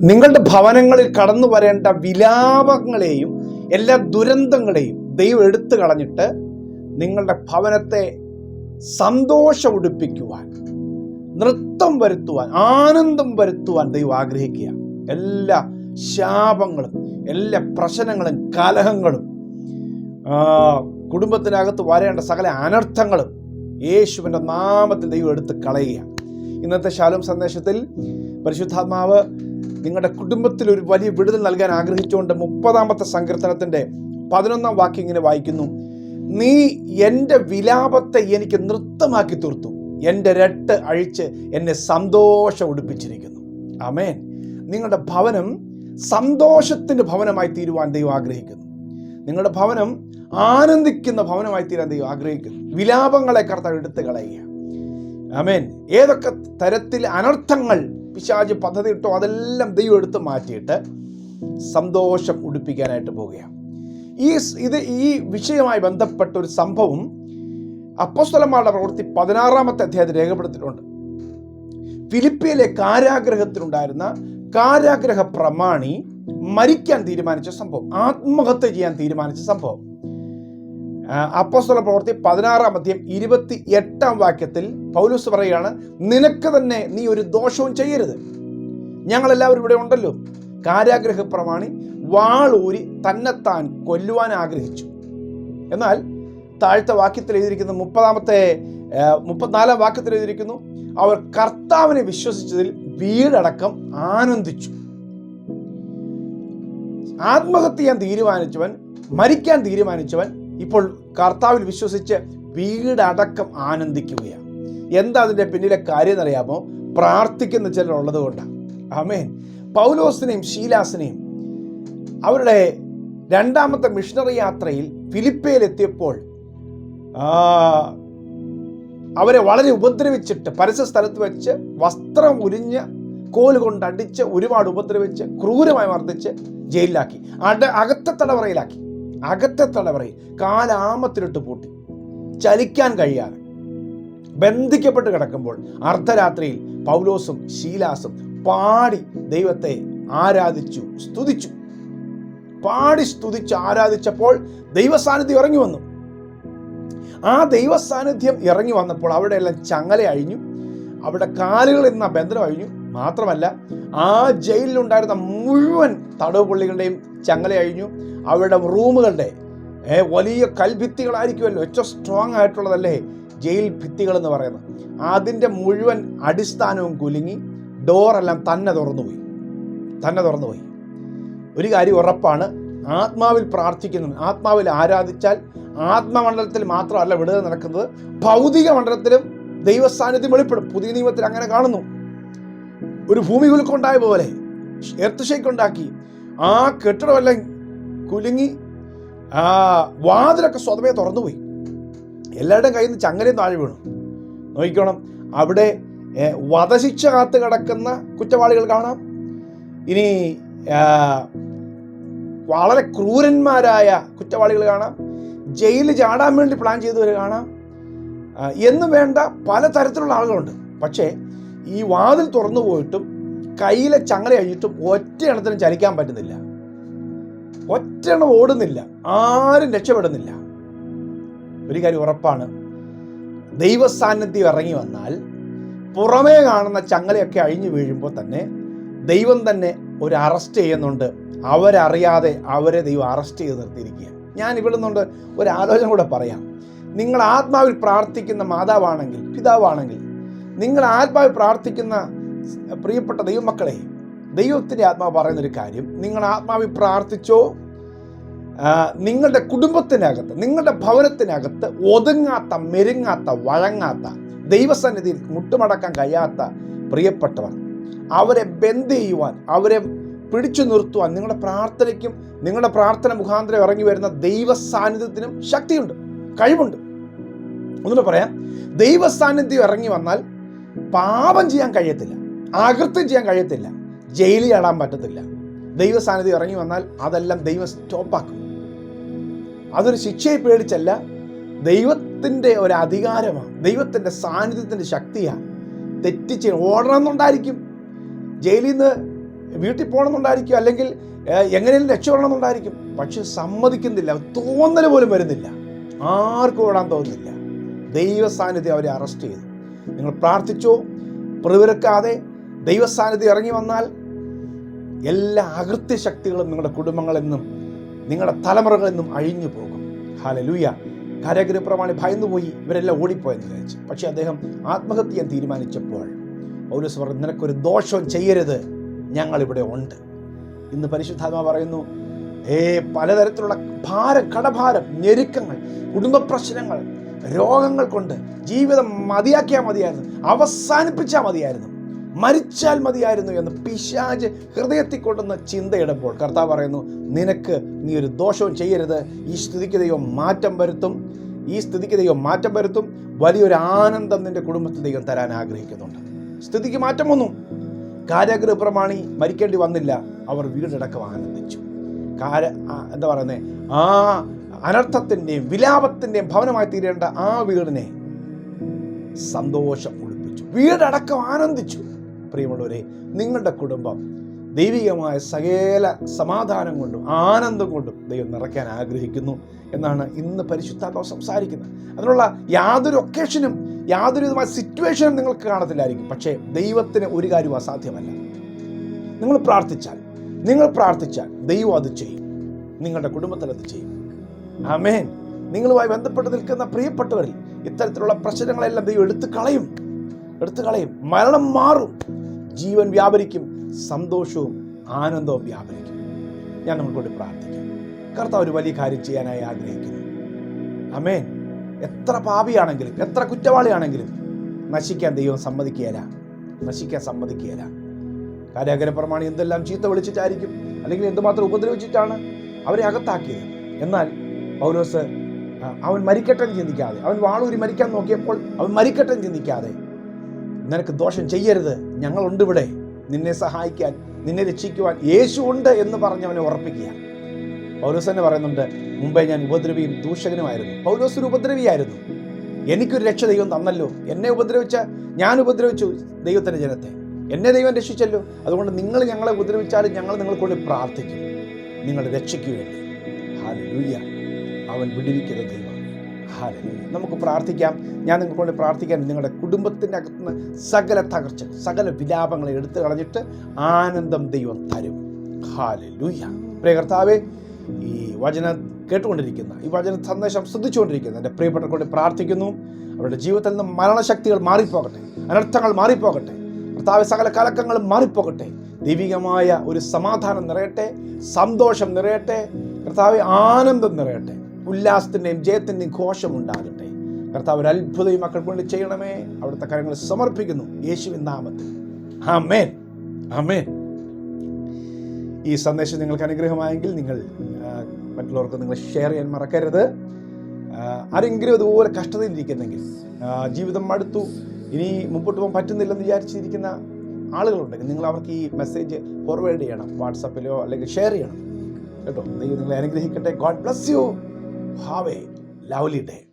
നിങ്ങളുടെ ഭവനങ്ങളിൽ കടന്നു വരേണ്ട വിലാപങ്ങളെയും എല്ലാ ദുരന്തങ്ങളെയും ദൈവം എടുത്തു കളഞ്ഞിട്ട് നിങ്ങളുടെ ഭവനത്തെ സന്തോഷം ഉടുപ്പിക്കുവാൻ നൃത്തം വരുത്തുവാൻ ആനന്ദം വരുത്തുവാൻ ദൈവം ആഗ്രഹിക്കുക. എല്ലാ ശാപങ്ങളും എല്ലാ പ്രശ്നങ്ങളും കലഹങ്ങളും കുടുംബത്തിനകത്ത് വരേണ്ട സകല അനർത്ഥങ്ങളും യേശുവിന്റെ നാമത്തിൽ ദൈവം എടുത്ത് കളയുക. ഇന്നത്തെ ശാലോം സന്ദേശത്തിൽ പരിശുദ്ധാത്മാവ് നിങ്ങളുടെ കുടുംബത്തിൽ ഒരു വലിയ വിടുതൽ നൽകാൻ ആഗ്രഹിച്ചുകൊണ്ട് മുപ്പതാമത്തെ സങ്കീർത്തനത്തിന്റെ പതിനൊന്നാം വാക്യം ഇങ്ങനെ വായിക്കുന്നു. നീ എന്റെ വിലാപത്തെ എനിക്ക് നൃത്തമാക്കി തീർത്തു. എന്റെ രട്ട് അഴിച്ച് എന്നെ സന്തോഷം ഉടുപ്പിച്ചിരിക്കുന്നു. അമേൻ നിങ്ങളുടെ ഭവനം സന്തോഷത്തിന്റെ ഭവനമായി തീരുവാൻ ദൈവം ആഗ്രഹിക്കുന്നു. നിങ്ങളുടെ ഭവനം ആനന്ദിക്കുന്ന ഭവനമായി തീരാൻ ദൈവം ആഗ്രഹിക്കുന്നു. വിലാപങ്ങളെ കർത്താവ് എടുത്ത് കളയുക അമേൻ ഏതൊക്കെ തരത്തിൽ അനർത്ഥങ്ങൾ പിശാച് പദ്ധതി ഇട്ടോ അതെല്ലാം ദൈവം എടുത്ത് മാറ്റിയിട്ട് സന്തോഷം ഉടുപ്പിക്കാനായിട്ട് പോവുകയാണ്. ഈ ഇത് ഈ വിഷയവുമായി ബന്ധപ്പെട്ട ഒരു സംഭവം അപ്പോസ്തലന്മാരുടെ പ്രവൃത്തി പതിനാറാമത്തെ അധ്യായത്തിൽ രേഖപ്പെടുത്തിയിട്ടുണ്ട്. ഫിലിപ്പിയിലെ കാരാഗ്രഹത്തിലുണ്ടായിരുന്ന കാരാഗ്രഹ പ്രമാണി മരിക്കാൻ തീരുമാനിച്ച സംഭവം ആത്മഹത്യ ചെയ്യാൻ തീരുമാനിച്ച സംഭവം. അപ്പോസ്തല പ്രവൃത്തി പതിനാറാം അധ്യായം ഇരുപത്തി എട്ടാം വാക്യത്തിൽ പൗലൂസ് പറയുകയാണ് നിനക്ക് തന്നെ നീ ഒരു ദോഷവും ചെയ്യരുത്. ഞങ്ങളെല്ലാവരും ഇവിടെ ഉണ്ടല്ലോ. കാരാഗ്രഹ പ്രമാണി വാളൂരി തന്നെത്താൻ കൊല്ലുവാൻ ആഗ്രഹിച്ചു. എന്നാൽ താഴ്ത്ത വാക്യത്തിൽ എഴുതിയിരിക്കുന്ന മുപ്പതാമത്തെ മുപ്പത്തിനാലാം വാക്യത്തിൽ എഴുതിയിരിക്കുന്നു അവർ കർത്താവിനെ വിശ്വസിച്ചതിൽ വീടടക്കം ആനന്ദിച്ചു. ആത്മഹത്യ ചെയ്യാൻ തീരുമാനിച്ചവൻ മരിക്കാൻ തീരുമാനിച്ചവൻ ഇപ്പോൾ കർത്താവിൽ വിശ്വസിച്ച് വീടടക്കം ആനന്ദിക്കുകയാണ്. എന്താ അതിന്റെ പിന്നിലെ കാര്യം എന്നറിയാമോ? പ്രാർത്ഥിക്കുന്ന ചിലരുള്ളത് കൊണ്ടാണ്. ആമേൻ. പൗലോസിനെയും ശീലാസിനെയും അവരുടെ രണ്ടാമത്തെ മിഷണറി യാത്രയിൽ ഫിലിപ്പയിലെത്തിയപ്പോൾ അവരെ വളരെ ഉപദ്രവിച്ചിട്ട് പരസ്യ സ്ഥലത്ത് വെച്ച് വസ്ത്രം ഉരിഞ്ഞ് കോൽ കൊണ്ട് അടിച്ച് ഒരുപാട് ഉപദ്രവിച്ച് ക്രൂരമായി മർദ്ദിച്ച് ജയിലിലാക്കി. അട അകത്തെ തടവറയിലാക്കി. അകത്തെ തലവറയിൽ കാലാമത്തിലിട്ട് പൂട്ടി. ചലിക്കാൻ കഴിയാതെ. ബന്ധിക്കപ്പെട്ട് കിടക്കുമ്പോൾ അർദ്ധരാത്രിയിൽ പൗലോസും ശീലാസും പാടി ദൈവത്തെ ആരാധിച്ചു സ്തുതിച്ചു. പാടി സ്തുതിച്ച് ആരാധിച്ചപ്പോൾ ദൈവസാന്നിധ്യം ഇറങ്ങി വന്നു. ആ ദൈവസാന്നിധ്യം ഇറങ്ങി വന്നപ്പോൾ അവിടെ എല്ലാം ചങ്ങല അഴിഞ്ഞു. അവിടെ കാലുകളിൽ നിന്ന് ബന്ധനം അഴിഞ്ഞു. മാത്രമല്ല ആ ജയിലിലുണ്ടായിരുന്ന മുഴുവൻ തടവ് പുള്ളികളുടെയും ചങ്ങല അഴിഞ്ഞു. അവരുടെ റൂമുകളുടെ വലിയ കൽഭിത്തികളായിരിക്കുമല്ലോ. ഏറ്റവും സ്ട്രോങ് ആയിട്ടുള്ളതല്ലേ ജയിൽ ഭിത്തികൾ എന്ന് പറയുന്നത്. അതിന്റെ മുഴുവൻ അടിസ്ഥാനവും കുലുങ്ങി ഡോറെല്ലാം തന്നെ തുറന്നുപോയി. തന്നെ തുറന്നുപോയി. ഒരു കാര്യം ഉറപ്പാണ് ആത്മാവിൽ പ്രാർത്ഥിക്കുന്നു. ആത്മാവിൽ ആരാധിച്ചാൽ ആത്മമണ്ഡലത്തിൽ മാത്രമല്ല വിടുതൽ നടക്കുന്നത്. ഭൗതിക മണ്ഡലത്തിലും ദൈവസാന്നിധ്യം വെളിപ്പെടും. പുതിയ നിയമത്തിൽ അങ്ങനെ കാണുന്നു. ഒരു ഭൂമി കുലുക്കുണ്ടായ പോലെ എർത്ത് ഷേക്ക് ഉണ്ടാക്കി ആ കെട്ടിടമെല്ലാം കുലുങ്ങി ആ വാതിലൊക്കെ സ്വതമേ തുറന്നുപോയി. എല്ലാവരുടെയും കയ്യിൽ നിന്ന് ചങ്ങലയും താഴെ വീണു. നോക്കിക്കോണം അവിടെ വധശിക്ഷ കാത്ത് കിടക്കുന്ന കുറ്റവാളികൾ കാണാം. ഇനി വളരെ ക്രൂരന്മാരായ കുറ്റവാളികൾ കാണാം. ജയിലിൽ ചാടാൻ വേണ്ടി പ്ലാൻ ചെയ്തവർ കാണാം. എന്ന് വേണ്ട പലതരത്തിലുള്ള ആളുകളുണ്ട്. പക്ഷേ ഈ വാതിൽ തുറന്നു പോയിട്ടും കയ്യിലെ ചങ്ങല കഴിഞ്ഞിട്ടും ഒറ്റ എണ്ണത്തിനും ചലിക്കാൻ പറ്റുന്നില്ല. ഒറ്റ എണ്ണം ഓടുന്നില്ല. ആരും രക്ഷപ്പെടുന്നില്ല. ഒരു കാര്യം ഉറപ്പാണ്. ദൈവസാന്നിധ്യം ഇറങ്ങി വന്നാൽ പുറമേ കാണുന്ന ചങ്ങലയൊക്കെ അഴിഞ്ഞു വീഴുമ്പോൾ തന്നെ ദൈവം തന്നെ ഒരു അറസ്റ്റ് ചെയ്യുന്നുണ്ട്. അവരറിയാതെ അവരെ ദൈവം അറസ്റ്റ് ചെയ്ത് നിർത്തിയിരിക്കുക. ഞാൻ ഇവിടെ നിന്നുകൊണ്ട് ഒരു ആലോചന കൂടെ പറയാം. നിങ്ങൾ ആത്മാവിൽ പ്രാർത്ഥിക്കുന്ന മാതാവാണെങ്കിൽ പിതാവാണെങ്കിൽ നിങ്ങൾ ആത്മാവ് പ്രാർത്ഥിക്കുന്ന പ്രിയപ്പെട്ട ദൈവമക്കളെ ദൈവത്തിന്റെ ആത്മാവ് പറയുന്നൊരു കാര്യം നിങ്ങൾ ആത്മാവി പ്രാർത്ഥിച്ചോ നിങ്ങളുടെ കുടുംബത്തിനകത്ത് നിങ്ങളുടെ ഭവനത്തിനകത്ത് ഒതുങ്ങാത്ത മെരുങ്ങാത്ത വഴങ്ങാത്ത ദൈവസന്നിധിയിൽ മുട്ടുമടക്കാൻ കഴിയാത്ത പ്രിയപ്പെട്ടവർ അവരെ ബന്ദ് ചെയ്യുവാൻ അവരെ പിടിച്ചു നിർത്തുവാൻ നിങ്ങളുടെ പ്രാർത്ഥനയ്ക്കും നിങ്ങളുടെ പ്രാർത്ഥന മുഖാന്തരം ഇറങ്ങി വരുന്ന ദൈവ സാന്നിധ്യത്തിനും ശക്തിയുണ്ട് കഴിവുണ്ട്. ഒന്നുകൂടെ പറയാം. ദൈവ സാന്നിധ്യം ഇറങ്ങി വന്നാൽ പാപം ചെയ്യാൻ കഴിയത്തില്ല. അകൃത്യം ചെയ്യാൻ കഴിയത്തില്ല. ജയിലിൽ ഇടാൻ പറ്റത്തില്ല. ദൈവസാന്നിധ്യം ഇറങ്ങി വന്നാൽ അതെല്ലാം ദൈവം സ്റ്റോപ്പാക്കും അതൊരു ശിക്ഷയെ പേടിച്ചല്ല. ദൈവത്തിന്റെ ഒരു അധികാരമാണ്. ദൈവത്തിന്റെ സാന്നിധ്യത്തിന്റെ ശക്തിയാണ്. തെറ്റിച്ച് ഓടണമെന്നുണ്ടായിരിക്കും. ജയിലിൽ നിന്ന് വീട്ടിൽ പോകണമെന്നുണ്ടായിരിക്കും. അല്ലെങ്കിൽ എങ്ങനെയും രക്ഷപ്പെടണമെന്നുണ്ടായിരിക്കും. പക്ഷെ സമ്മതിക്കുന്നില്ല. തോന്നൽ പോലും വരുന്നില്ല. ആർക്കും ഓടാൻ തോന്നുന്നില്ല. ദൈവ സാന്നിധ്യം അവരെ അറസ്റ്റ് ചെയ്തു. നിങ്ങൾ പ്രാർത്ഥിച്ചോ പ്രതിവരക്കാതെ ദൈവസ്ഥാനത്ത് ഇറങ്ങി വന്നാൽ എല്ലാ അകൃത്യ ശക്തികളും നിങ്ങളുടെ കുടുംബങ്ങളിൽ നിന്നും നിങ്ങളുടെ തലമുറകളിൽ നിന്നും അഴിഞ്ഞു പോകും. ഹാലലൂയ കരഗൃഹപ്രമാണി ഭയന്നുപോയി ഇവരെല്ലാം ഓടിപ്പോയെന്ന് വിചാരിച്ചു. പക്ഷേ അദ്ദേഹം ആത്മഹത്യ ചെയ്യാൻ തീരുമാനിച്ചപ്പോൾ പൗലോസ് പറഞ്ഞു നിനക്കൊരു ദോഷവും ചെയ്യരുത് ഞങ്ങളിവിടെ ഉണ്ട്. ഇന്ന് പരിശുദ്ധാത്മ പറയുന്നു ഏ പലതരത്തിലുള്ള ഭാരം കടഭാരം ഞെരുക്കങ്ങൾ കുടുംബ പ്രശ്നങ്ങൾ രോഗങ്ങൾ കൊണ്ട് ജീവിതം മതിയാക്കിയാൽ മതിയായിരുന്നു. അവസാനിപ്പിച്ചാൽ മതിയായിരുന്നു. മരിച്ചാൽ മതിയായിരുന്നു എന്ന് പിശാജ് ഹൃദയത്തിൽ കൊണ്ടുവന്ന ചിന്തയിടുമ്പോൾ കർത്താവ് പറയുന്നു നിനക്ക് നീ ഒരു ദോഷവും ചെയ്യരുത്. ഈ സ്ഥിതിക്ക് ദൈവം മാറ്റം വരുത്തും. ഈ സ്ഥിതിക്ക് ദൈവം മാറ്റം വരുത്തും. വലിയൊരു ആനന്ദം നിന്റെ കുടുംബത്തിൽ ദൈവം തരാൻ ആഗ്രഹിക്കുന്നുണ്ട്. സ്ഥിതിക്ക് മാറ്റം വന്നു. കാരാഗ്രഹ പ്രമാണി മരിക്കേണ്ടി വന്നില്ല. അവർ വീടടക്കം ആനന്ദിച്ചു. കാര എന്താ പറയുന്നത് ആ അനർത്ഥത്തിന്റെയും വിലാപത്തിന്റെയും ഭവനമായി തീരേണ്ട ആ വീടിനെ സന്തോഷം ഒളിപ്പിച്ചു. വീടടക്കം ആനന്ദിച്ചു. പ്രിയമുള്ളവരെ നിങ്ങളുടെ കുടുംബം ദൈവികമായ സകല സമാധാനം കൊണ്ടും ആനന്ദം കൊണ്ടും ദൈവം നിറയ്ക്കാൻ ആഗ്രഹിക്കുന്നു എന്നാണ് ഇന്ന് പരിശുദ്ധാത്മാവ് സംസാരിക്കുന്നത്. അതിനുള്ള യാതൊരു ഒക്കേഷനും യാതൊരു വിധമായ സിറ്റുവേഷനും നിങ്ങൾക്ക് കാണത്തില്ലായിരിക്കും. പക്ഷേ ദൈവത്തിന് ഒരു കാര്യവും അസാധ്യമല്ല. നിങ്ങൾ പ്രാർത്ഥിച്ചാൽ നിങ്ങൾ പ്രാർത്ഥിച്ചാൽ ദൈവം അത് ചെയ്യും. നിങ്ങളുടെ കുടുംബത്തിൽ അത് ചെയ്യും. ആമേൻ. നിങ്ങളുമായി ബന്ധപ്പെട്ട് നിൽക്കുന്ന പ്രിയപ്പെട്ടവരിൽ ഇത്തരത്തിലുള്ള പ്രശ്നങ്ങളെല്ലാം ദൈവം എടുത്തു കളയും. എടുത്തു കളയും. മരണം മാറും. ജീവൻ വ്യാപരിക്കും. സന്തോഷവും ആനന്ദവും വ്യാപരിക്കും. ഞാൻ നമുക്ക് വേണ്ടി പ്രാർത്ഥിക്കാം. കർത്താവ് ഒരു വലിയ കാര്യം ചെയ്യാനായി ആഗ്രഹിക്കുന്നു. അമേൻ എത്ര പാപിയാണെങ്കിലും എത്ര കുറ്റവാളിയാണെങ്കിലും നശിക്കാൻ ദൈവം സമ്മതിക്കുകയില്ല. നശിക്കാൻ സമ്മതിക്കുകയില്ല. കാര്യാഗ്രഹപ്രമാണി എന്തെല്ലാം ചീത്ത വിളിച്ചിട്ടായിരിക്കും അല്ലെങ്കിൽ എന്തുമാത്രം ഉപദ്രവിച്ചിട്ടാണ് അവരെ അകത്താക്കിയത്? എന്നാൽ പൗലോസ് അവൻ മരിക്കട്ടെന്ന് ചിന്തിക്കാതെ അവൻ വാളൂരി മരിക്കാൻ നോക്കിയപ്പോൾ അവൻ മരിക്കട്ടെന്ന് ചിന്തിക്കാതെ നിനക്ക് ദോഷം ചെയ്യരുത്. ഞങ്ങളുണ്ട് ഇവിടെ. നിന്നെ സഹായിക്കാൻ നിന്നെ രക്ഷിക്കുവാൻ യേശു ഉണ്ട് എന്ന് പറഞ്ഞ് അവനെ ഉറപ്പിക്കുക പൗലോസ് തന്നെ പറയുന്നുണ്ട് മുമ്പേ ഞാൻ ഉപദ്രവിയും ദൂഷകനുമായിരുന്നു. പൗലോസ് ഒരു ഉപദ്രവിയായിരുന്നു. എനിക്കൊരു രക്ഷ ദൈവം തന്നല്ലോ. എന്നെ ഉപദ്രവിച്ച ഞാൻ ഉപദ്രവിച്ചു ദൈവത്തിന്റെ ജനത്തെ. എന്നെ ദൈവം രക്ഷിച്ചല്ലോ. അതുകൊണ്ട് നിങ്ങൾ ഞങ്ങളെ ഉപദ്രവിച്ചാലും ഞങ്ങൾ നിങ്ങൾക്കുള്ളിൽ പ്രാർത്ഥിക്കും. നിങ്ങളുടെ രക്ഷയ്ക്ക് വേണ്ടി ഹാലലൂയ അവൻ വിടുവിക്കുന്ന ദൈവം. ഹാലലൂയ നമുക്ക് പ്രാർത്ഥിക്കാം. ഞാൻ വേണ്ടി പ്രാർത്ഥിക്കാൻ നിങ്ങളുടെ കുടുംബത്തിന്റെ അകത്തുനിന്ന് സകല തകർച്ച സകല വിലാപങ്ങളെ എടുത്തു കളഞ്ഞിട്ട് ആനന്ദം ദൈവം തരും. ഹാലലൂയ പ്രിയ കർത്താവേ ഈ വചന കേട്ടുകൊണ്ടിരിക്കുന്ന ഈ വചന സന്ദേശം ശ്രദ്ധിച്ചുകൊണ്ടിരിക്കുന്ന എന്റെ പ്രിയപ്പെട്ടവർക്ക് വേണ്ടി പ്രാർത്ഥിക്കുന്നു. അവരുടെ ജീവിതത്തിൽ നിന്ന് മരണശക്തികൾ മാറിപ്പോകട്ടെ അനർത്ഥങ്ങൾ മാറിപ്പോകട്ടെ കർത്താവ് സകല കലക്കങ്ങളും മാറിപ്പോകട്ടെ ദൈവികമായ ഒരു സമാധാനം നിറയട്ടെ സന്തോഷം നിറയട്ടെ കർത്താവ് ആനന്ദം നിറയട്ടെ. ഉല്ലാസത്തിന്റെയും ജയത്തിന്റെയും ഘോഷം ഉണ്ടാകട്ടെ കർത്താവ് ഒരു അത്ഭുതം മക്കൾക്ക് വേണ്ടി ചെയ്യണമേ. അവിടുത്തെ കാര്യങ്ങൾ സമർപ്പിക്കുന്നു. യേശുവിൻ നാമത്തിൽ. ആമേൻ. ആമേൻ. ഈ സന്ദേശം നിങ്ങൾക്ക് അനുഗ്രഹമായെങ്കിൽ നിങ്ങൾ മറ്റുള്ളവർക്ക് നിങ്ങൾ ഷെയർ ചെയ്യാൻ മറക്കരുത്. ആരെങ്കിലും അതുപോലെ കഷ്ടതയിലിരിക്കുന്നെങ്കിൽ ജീവിതം മടുത്തു ഇനി മുമ്പോട്ട് പോകാൻ പറ്റുന്നില്ലെന്ന് വിചാരിച്ചിരിക്കുന്ന ആളുകളുണ്ടെങ്കിൽ നിങ്ങൾ അവർക്ക് ഈ മെസ്സേജ് ഫോർവേഡ് ചെയ്യണം. വാട്സപ്പിലോ അല്ലെങ്കിൽ ഷെയർ ചെയ്യണം. കേട്ടോ? ദൈവം നിങ്ങളെ അനുഗ്രഹിക്കട്ടെ. God bless you have a lovely day